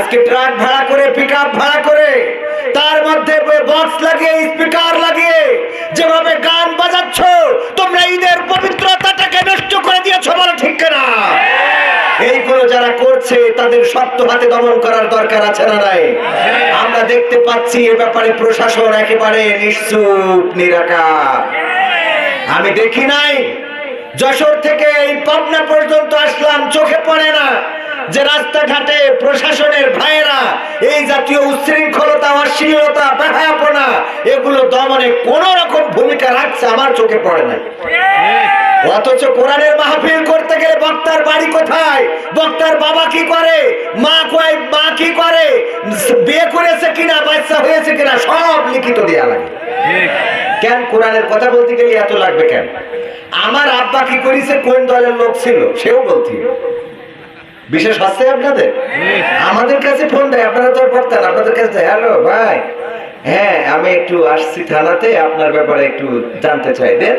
আজকে ট্রাক ভাড়া করে পিক ভাড়া করে, তার মধ্যে বক্স লাগিয়ে স্পিকার লাগিয়ে, যেভাবে গান বাজাচ্ছ, তোমরা ঈদের পবিত্রতাটাকে নষ্ট করে দিয়েছ বলো ঠিক না এইগুলো যারা করছে, তাদের শক্ত হাতে দমন করার দরকার আছে না নাই? আমরা দেখতে পাচ্ছি এ ব্যাপারে প্রশাসন একেবারে নিশ্চুপ, নিরাকার। আমি দেখি নাই, যশোর থেকে এই পাবনা পর্যন্ত আসলাম, চোখে পড়ে না। যে রাস্তাঘাটে প্রশাসনের ভাইয়েরা এই জাতীয় উচ্ছৃঙ্খলতা, অশ্লীলতা ব্যাহাপনা এগুলো দমনে কোন রকম ভূমিকা রাখছে আমার চোখে পড়ে না অথচ কোরআনের মাহফিল করতে গেলে বক্তার বাড়ি কোথায়? বক্তার বাবা কি করে? মা কয়, মা কি করে? বিয়ে করেছে কিনা, বাচ্চা হয়েছে কিনা, সব লিখিত দেয়া লাগে। কেন? কোরআনের কথা বলতে গেলে এত লাগবে কেন? আমার আব্বা কি করেছে? কোন দলের লোক ছিল? সেও বলতি বিশেষ হচ্ছে আপনাদের? আমাদের কাছে ফোন দেয়, আপনারা তো বক্তান আপনাদের কাছে হ্যালো, ভাই হ্যাঁ আমি একটু আসছি থানাতে, আপনার ব্যাপারে একটু জানতে চাই। দেন,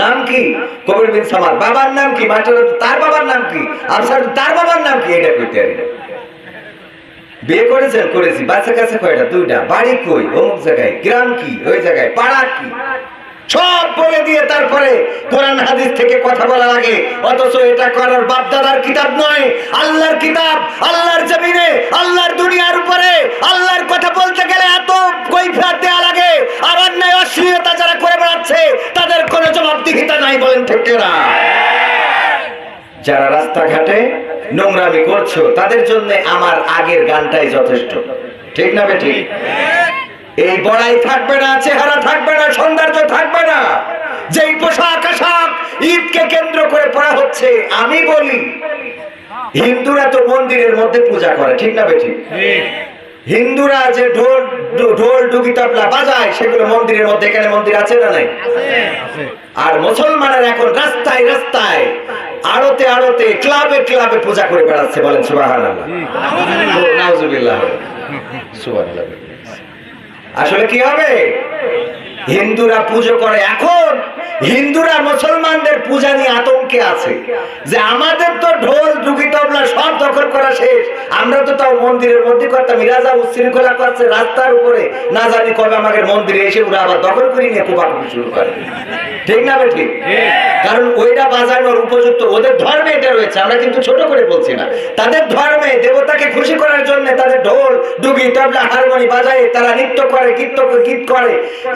নাম কি? কবির বিন সামাদ। বাবার নাম কি? মাস্টার তার বাবার নাম কি? আফসার তার বাবার নাম কি? এটা কইতে আর বিয়ে করেছেন? করেছি। বাচ্চা কাছে কয়টা? দুইটা। বাড়ি কই? অমুক জায়গায়। গ্রাম কি? ওই জায়গায়। পাড়া কি? দিয়ে তারপরে কোরআন হাদিস থেকে কথা বলার আগে, অথচ এটা করার বাপ দাদার কিতাব নয়। আল্লাহর কিতাব, আল্লাহর জমিনে, আল্লাহর দুনিয়ার উপরে, আল্লাহর কথা বলতে গেলে এত কৈফিয়ত দেয়া লাগে। আর অন্যায়, অশ্লীলতা যারা করে বেড়াচ্ছে, তাদের কোনো জবাবদিহিতা নাই বলেন ঠিক না যারা রাস্তাঘাটে নোংরামি করছ, তাদের জন্য আমার আগের গানটাই যথেষ্ট। ঠিক না বেঠিক? এই বড়াই থাকবে না, চেহারা থাকবে না, সৌন্দর্য থাকবে না। যেই পোশাক আশাক ঈদকে কেন্দ্র করে পড়া হচ্ছে আমি বলি হিন্দুরা তো মন্দিরের মধ্যে পূজা করে ঠিক না বেঠি? হিন্দুরা যে ঢোল ঢোল ডুগি তবলা বাজায় সেগুলো মন্দিরের মধ্যে এখানে মন্দির আছে না নাই? আর মুসলমানের এখন রাস্তায় রাস্তায় আড়তে আড়তে ক্লাবে ক্লাবে পূজা করে বেড়াচ্ছে বলেন নাউজুবিল্লাহ। সুবহানাল্লাহ। আসলে কি হবে? হিন্দুরা পুজো করে এখন। হিন্দুরা মুসলমানদের পূজা নিয়ে আতঙ্কে আছে। যে আমাদের তো ঢোল ডুগি তবলা সব দখল করা শেষ। আমরা তো তাও মন্দিরের মধ্যে করতাম। ইরাজা উচ্ছৃঙ্খলা করছে রাস্তার উপরে। না জানি কবে আমাদের মন্দিরে এসে ওরা আবার দখল করে নিয়ে কোপাকুপি শুরু করে। ঠিক না বে ঠিক। কারণ ওইটা বাজানোর উপযুক্ত ওদের ধর্মে এটা রয়েছে। আমরা কিন্তু ছোট করে বলছি না। তাদের ধর্মে খুশি করার জন্য তাদের ঢোল ডুগি তবলা হারমোনি বাজায় তারা নৃত্য করে গীত গীত করে।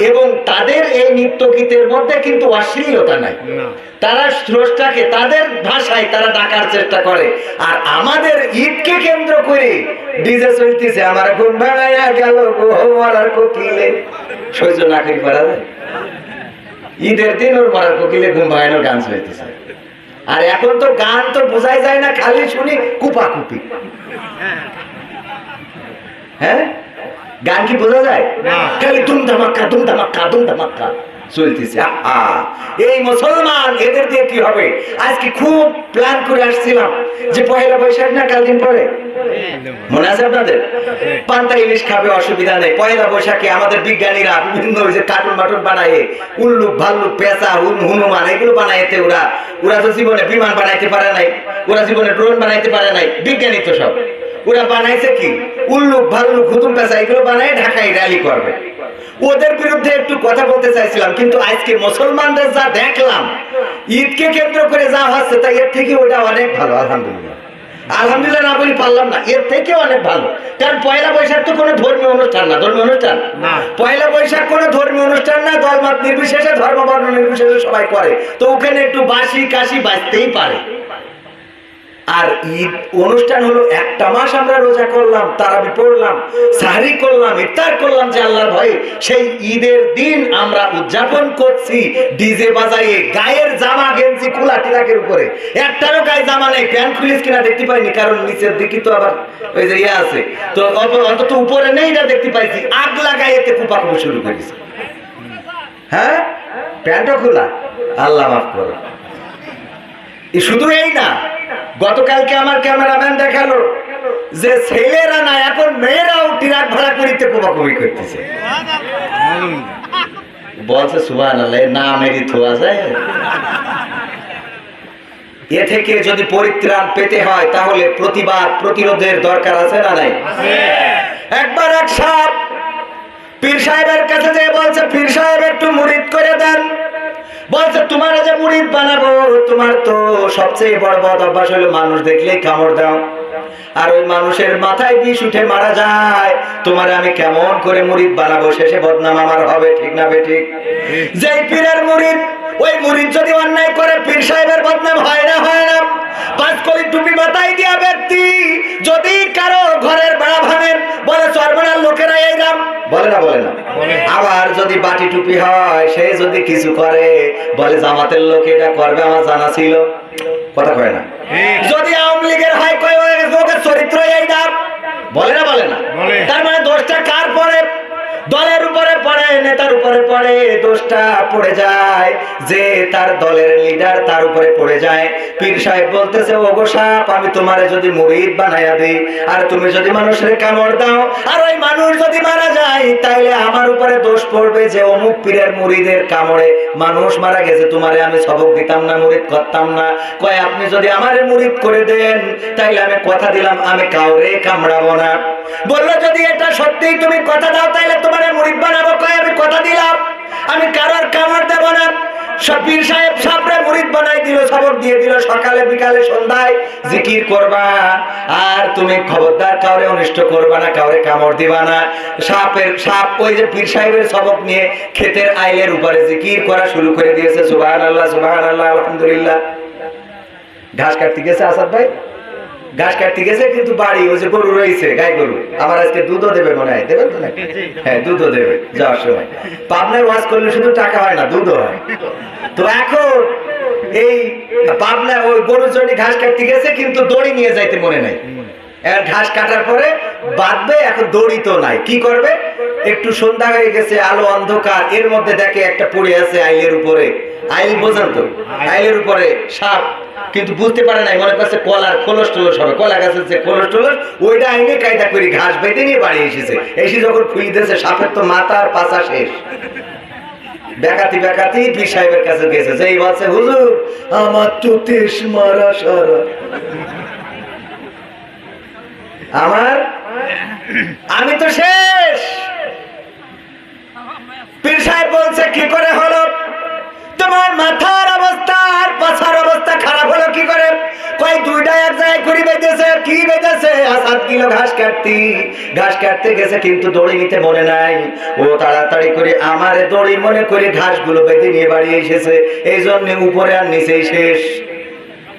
এবং তাদের এই নৃত্য গীতের মধ্যে কিন্তু অশ্লীলতা নাই। তারা স্রষ্টাকে তাদের ভাষায় তারা ডাকার চেষ্টা করে। আর আমাদের ঈদকে কেন্দ্র করে ডিজে চলতেছে আমার ঘুম ভাঙাইয়া গেল মরার কোকিলে। সহ্য না করি পারা যায়? ঈদের দিন ওর মরার কোকিলে ঘুম ভাঙানোর গান চলতেছে। আর এখন তো গান তো বোঝাই যায় না খালি শুনি কুপা কুপি হ্যাঁ? গান কি বোঝা যায়? খালি দুম ধামাক্কা দুম ধামাক্কা দুম ধামাক্কা চলতেছে। এই মুসলমান, এদের দিয়ে কি হবে? আজকে খুব প্ল্যান করে আসছিলাম যে পয়লা বৈশাখ না, কাল দিন পরে? মনে আছে আপনাদের? পান্তা ইলিশ খাবে, অসুবিধা নেই। পয়লা বৈশাখে আমাদের বিজ্ঞানীরা বিভিন্ন যে কার্টুন মাটুন বানায় উল্লুক ভাল্লুক পেঁচা, হুন- হনুমান, এগুলো বানাইতে ওরা ওরা তো জীবনে বিমান বানাইতে পারে নাই, ওরা জীবনে ড্রোন বানাইতে পারে নাই। বিজ্ঞানী তো সব। ওরা বানাইছে কি? উল্লুক ভাল্লুক হুতুম পেঁচা এগুলো বানায় ঢাকায় র্যালি করবে। ওদের বিরুদ্ধে একটু কথা বলতে চাইছিলাম কিন্তু আজকে মুসলমানদের যা দেখলাম ঈদকে কেন্দ্র করে যা হচ্ছে তাই এর থেকে ওটা অনেক ভালো আলহামদুলিল্লাহ। আলহামদুলিল্লাহ না বলি পারলাম না এর থেকে অনেক ভালো। কারণ পয়লা বৈশাখ তো কোনো ধর্মীয় অনুষ্ঠান না ধর্মীয় অনুষ্ঠান? না। পয়লা বৈশাখ কোনো ধর্মীয় অনুষ্ঠান না দলমত নির্বিশেষে ধর্ম বর্ণ নির্বিশেষে সবাই করে। তো ওখানে একটু বাসি কাশি বাঁচতেই পারে। আর ঈদ অনুষ্ঠান হলো একটা মাস আমরা রোজা করলাম, তারাবি পড়লাম, সাহারি করলাম, ইফতার করলাম যে আল্লাহর ভয়ে। সেই ঈদের দিন আমরা উদযাপন করছি ডিজে বাজাইয়ে, গায়ের জামা গেঞ্জি খোলা টিরাকের উপরে। একটারও গায়ে জামা নেই, প্যান্ট খুলিস কিনা দেখতে পাইনি, কারণ নিচের দিকে তো আবার ওই যে ইয়ে আছে। তো অন্তত উপরে নেই না দেখতে পাইছি আগ লাগাই এতে কুপাকুপি শুরু করেছে হ্যাঁ? প্যান্টও খোলা। আল্লাহ মাফ করো। শুধু এই না গতকালকে আমার ক্যামেরাম্যান দেখাল যে ছেলেরা না, এখন মেয়েরাও ট্রাক ভাড়া করিতে কোবাকুবি করতেছে। বলছে আল্লাহ না মেরি থোয়া যায়। এ থেকে যদি পরিত্রাণ পেতে হয়, তাহলে প্রতিবাদ, প্রতিরোধের দরকার আছে না নাই? একবার এক সাপ পীর সাহেবের কাছে যে বলছে, পীর সাহেব, একটু মুরিদ করে দেন। বলছে তোমার যে মুড়ি বানাবো তোমার তো সবচেয়ে বড় বদ অভ্যাস হলো মানুষ দেখলেই কামড় দাও। আর ওই মানুষের মাথায় বিষ উঠে মারা যায়। তোমার আমি কেমন করে মুড়ি বানাবো শেষে বদনাম আমার হবে ঠিক না বে ঠিক। যেই পীরের মুড়ি ওই মুড়িদ যদি অন্যায় করে পীর সাহেবের বদনাম হয় বলে না বলে না। আবার যদি বাটি টুপি হয় সে যদি কিছু করে বলে জামাতের লোক এটা করবে আমার জানা ছিল। কথা কয় না যদি আওয়ামী লীগের হয় কয় ওই লোকের চরিত্র এই ডাব বলে না বলে না বলে। তার মানে দোষটা কার পড়ে দলের উপরে পড়ে নেতার উপরে পড়ে দোষটা পড়ে যায়, যে তার দলের লিডার তার উপরে পড়ে যায়। পীর সাহেব বলতেছে, ওগো সাপ, আমি তোমারে যদি মুরিদ বানাইয়া দিই, আর তুমি যদি মানুষের কামড় দাও, আর ওই মানুষ যদি মারা যায়, তাইলে আমার উপরে দোষ পড়বে যে অমুক পীরের মুরিদের কামড়ে মানুষ মারা গেছে, তোমারে আমি সবক দিতাম না, মুরিদ করতাম না। কয়, আপনি যদি আমারে মুরিদ করে দেন, তাইলে আমি কথা দিলাম, আমি কাউরে কামড়াবো না। বলল, যদি এটা সত্যিই তুমি কথা দাও, তাইলে তোমার মুরিদ বানাবো আমি কথা দিলাম। আমি কারোর কামড় দেব না। সাহেব সাপরে বানাই দিল দিয়ে দিল, সকালে, বিকালে, সন্ধ্যায় জিকির করবা। আর তুমি খবরদার, কাউরে অনিষ্ট করবা না, কাউরে দিবা না। সাপের, সাপ, ওই যে পীর সাহেবের সবক নিয়ে ক্ষেতের আইলের উপরে জিকির করা শুরু করে দিয়েছে। সুবাহান আল্লাহ আল্লাহ আলহামদুলিল্লাহ। ঘাস কাটতে গেছে আসাদ ভাই? ঘাস কাটতে গেছে কিন্তু বাড়ি ওই যে গরু রয়েছে গাই গরু। আমার আজকে দুধও দেবে মনে হয় দেবেন তো নাকি হ্যাঁ দুধও দেবে যাওয়ার সময়। পাবনার ওয়াজ করলে শুধু টাকা হয় না দুধও হয়। তো এখন এই পাবনা ওই গরুর জন্য ঘাস কাটতে গেছে কিন্তু দড়ি নিয়ে যাইতে মনে নাই। এবার ঘাস কাটার পরে বাঁধবে এখন দড়ি তো নাই। কি করবে? একটু সন্ধ্যা হয়ে গেছে আলো অন্ধকার এর মধ্যে দেখে একটা পড়ে আছে আইলের উপরে। আইল বোঝান তো। আইলের উপরে সাপ, কিন্তু বুঝতে পারে নাই, মনে করছে কলার খোলস হবে। কলা গাছের যে খোলস ওইটা আইনে কায়দা করে ঘাস বেঁধে নিয়ে বাড়ি এসেছে। এসে যখন দিয়েছে, সাপের তো মাথা আর পাশা শেষ। বেকাতি বেকাতি পীর সাহেবের কাছে গেছে বলছে, হুজুর, আমার মারা সারা। আমার? আমি তো শেষ। পীর সাহেব করি বেঁধেছে কি বেঁধেছে? কিলো ঘাস কাটতি। ঘাস কাটতে গেছে, কিন্তু দড়ি নিতে মনে নাই। ও তাড়াতাড়ি করে আমারে দড়ি মনে করে বেঁধে নিয়ে বাড়ি এসেছে। এই জন্য উপরে আর নিচেই শেষ।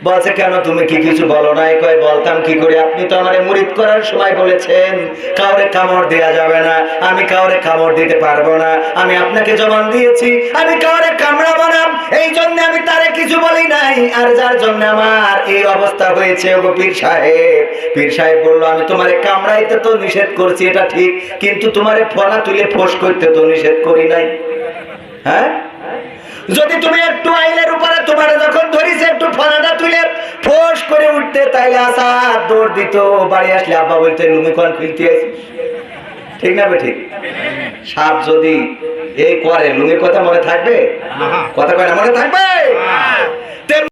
বলছে, কেন তুমি কি কিছু বলো নাই? কয়, বলতাম কি করে? আপনি তো আমারে মুরিদ করার সময় বলেছেন। কাউরে কামড় দেয়া যাবে না। আমি কাউরে কামড় দিতে পারব না। আমি আপনাকে জবান দিয়েছি। আমি কাউরে কামড়াবো না। এই আমি তারে কিছু বলি নাই, আর যার জন্য আমার এই অবস্থা হয়েছে ওগো পীর সাহেব। পীর সাহেব বলল, আমি তোমারে কামড়াইতে তো নিষেধ করছি, এটা ঠিক, কিন্তু তোমারে ফলা তুলে ফোস করতে তো নিষেধ করি নাই। হ্যাঁ? যদি তুমি একটু আইলের উপরে তোমার যখন ধরিস একটু ফলাটা তুলে ফোস করে উঠতে, তাইলে আসা দৌড় দিত, বাড়ি আসলে আব্বা বলতে, লুমি কন ঠিক না ঠিক? সাপ যদি এই করে লুঙ্গের কথা মনে থাকবে? কথা কয় না মনে থাকবে?